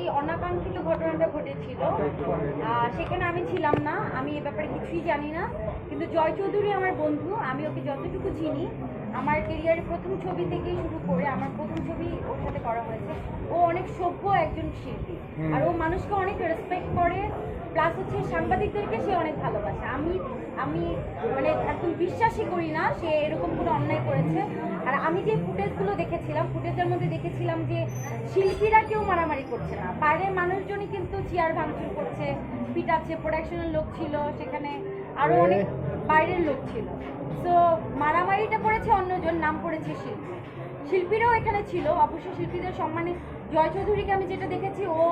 যেই অনাকাঙ্ক্ষিত ঘটনাটা ঘটেছিল। আহ, সেখানে আমি ছিলাম না। আমি এ ব্যাপারে কিছুই জানি না। কিন্তু জয় চৌধুরী আমার বন্ধু। আমি ওকে যতটুকু চিনি আমার কেরিয়ারের প্রথম ছবি থেকেই শুরু করে আমার প্রথম ছবি ওর সাথে করা হয়েছে। ও অনেক সভ্য একজন শিল্পী। আর ও মানুষকে অনেক রেসপেক্ট করে প্লাস হচ্ছে সাংবাদিকদেরকে সে অনেক ভালোবাসে। আমি আমি মানে একদম বিশ্বাসই করি না সে এরকম কোনো অন্যায় করেছে। আর আমি যে ফুটেজগুলো দেখেছিলাম ফুটেজের মধ্যে দেখেছিলাম যে শিল্পীরা কেউ মারামারি করছে না। বাইরের মানুষজনই কিন্তু চেয়ার ভাঙচুর করছে পিটাচ্ছে প্রোডাকশনের লোক ছিল সেখানে। আরও অনেক বাইরের লোক ছিল। সো মারামারিটা পড়েছে অন্যজন নাম করেছে শিল্পী। শিল্পীরাও এখানে ছিল অবশ্য শিল্পীদের সম্মানে জয় চৌধুরীকে আমি যেটা দেখেছি ও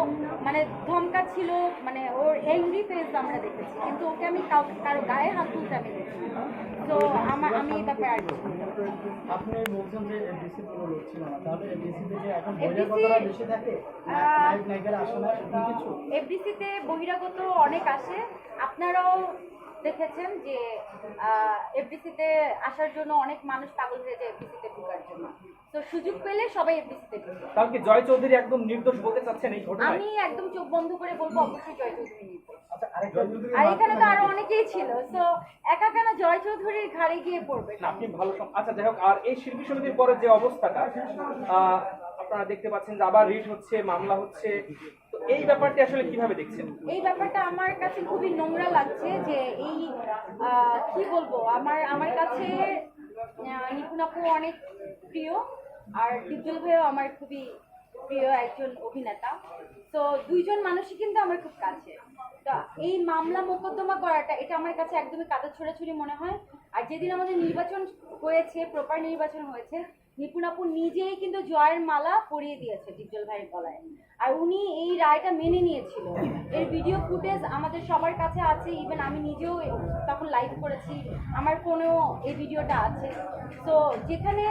মানে ধমকা ছিল মানে ওর এংরি ফেস আমরা দেখেছি। কিন্তু ওকে আমি কারও গায়ে হাত তুলতে আমি দেখি তো আমার আমি এই ব্যাপারে আর কিছু বলতে পারব না। আপনি বলছেন যে এফডিসি পুরো লোক ছিল না। তাহলে এফডিসি থেকে এখন বহিরাগতরা বেশি থাকে? আহ, নায়ক আসে না? কিছু? এফডিসিতে বহিরাগত অনেক আসে। আপনারাও দেখেছেন যে এফডিসিতে আসার জন্য অনেক মানুষ পাগল হয়ে যায় এফডিসিতে ঢোকার জন্য। তো সুযোগ পেলে সবাই এফডিসিতে ঢুকে। তাহলে কি জয় চৌধুরী একদম নির্দোষ বলতে চাচ্ছেন এই ঘটনায়? আমি একদম চোখ বন্ধ করে বলব অবশ্যই জয় চৌধুরী নির্দোষ। আচ্ছা আর এখানে তো আরও অনেকেই ছিল তো একা কেন জয় চৌধুরীর ঘাড়ে গিয়ে পড়বে। আপনি ভালো আচ্ছা যাই হোক আর এই শিল্পী সমিতির পরে যে অবস্থাটা আহ, আপনারা দেখতে পাচ্ছেন যে আবার রিট হচ্ছে মামলা হচ্ছে এই ব্যাপারটি আসলে কীভাবে দেখছেন? এই ব্যাপারটা আমার কাছে খুবই নোংরা লাগছে যে এই কি বলব? আমার আমার কাছে নিপুণ আপু অনেক প্রিয় আর ডিপজল ভাইও আমার খুবই প্রিয় একজন অভিনেতা। তো দুইজন মানুষই কিন্তু আমার খুব কাছে। তা এই মামলা মোকদ্দমা করাটা, এটা আমার কাছে একদমই কাদা ছোড়াছুড়ি মনে হয়। আর যেদিন আমাদের নির্বাচন হয়েছে প্রপার নির্বাচন হয়েছে নিপুণ আপু নিজেই কিন্তু জয়ের মালা পরিয়ে দিয়েছে ডিপজল ভাইয়ের গলায়। আর উনি এই রায়টা মেনে নিয়েছিল। এর ভিডিও ফুটেজ আমাদের সবার কাছে আছে ইভেন আমি নিজেও তখন লাইভ করেছি, আমার ফোনেও এই ভিডিওটা আছে। তো যেখানে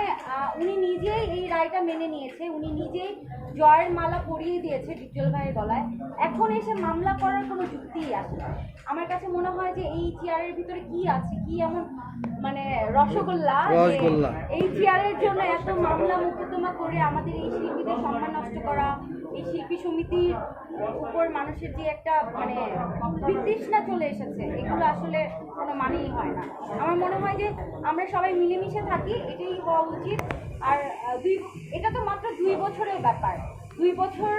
উনি নিজেই এই রায়টা মেনে নিয়েছে, উনি নিজেই জয়ের মালা পরিয়ে দিয়েছে ডিপজল ভাইয়ের গলায়। এখন এসে মামলা করার কোনো যুক্তিই আসে আমার কাছে মনে হয় যে এই চেয়ারের ভিতরে কি আছে, কি এমন মানে রসগোল্লা রসগোল্লা। এই চেয়ারের জন্য এত মামলা মোকদ্দমা করে আমাদের এই শিল্পীদের সম্মান নষ্ট করা এই শিল্পী সমিতির উপর মানুষের যে একটা মানে বিতৃষ্ণা চলে এসেছে এগুলো আসলে কোনো মানেই হয় না। আমার মনে হয় যে আমরা সবাই মিলেমিশে থাকি এটাই হওয়া উচিত। আর দুই এটা তো মাত্র দুই বছরের ব্যাপার। দুই বছর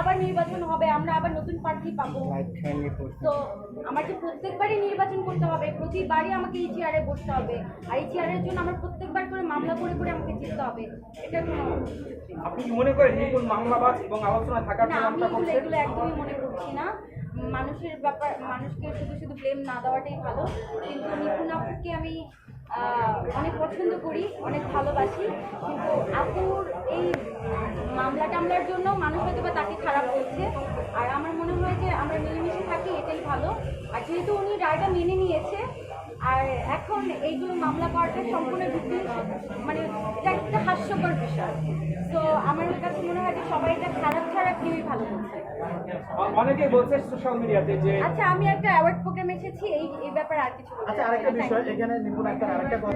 আবার নির্বাচন হবে আমরা আবার নতুন প্রার্থী পাবো। তো আমাকে প্রত্যেকবারই নির্বাচন করতে হবে প্রতিবারই আমাকে এই চেয়ারে বসতে হবে। আর এই চেয়ারের জন্য আমার প্রত্যেকবার করে মামলা করে করে আমাকে জিততে হবে। এটা কোনো আপনি কি মনে করেন নিপুণ মামলাবাজ এবং আলোচনায় থাকার না জন্য আমি এগুলো এগুলো একদমই মনে করছি না। মানুষের ব্যাপার মানুষকে শুধু শুধু ব্লেম না দেওয়াটাই ভালো। কিন্তু নিপুণ আপুকে আমি অনেক পছন্দ করি অনেক ভালোবাসি। কিন্তু আপুর এই জন্য মানুষ হয়তো বা তাকে খারাপ বলছে। আর আমার মনে হয় যে আমরা মিলেমিশে থাকি এটাই ভালো। আর যেহেতু উনি রায়টা মেনে নিয়েছে আর এখন এইগুলো মামলা করাটা সম্পূর্ণ ভিত্তি মানে এটা একটা হাস্যকর বিষয়। তো আমার কাছে মনে হয় যে সবাই এটা খারাপ ছাড়া কেউই ভালো করছে অনেকেই বলছে সোশ্যাল মিডিয়াতে যে আচ্ছা আমি একটা অ্যাওয়ার্ড প্রোগ্রাম এসেছি এই এই ব্যাপারে আর কিছু আচ্ছা আরেকটা বিষয় এখানে নিপুণ একটা আরেকটা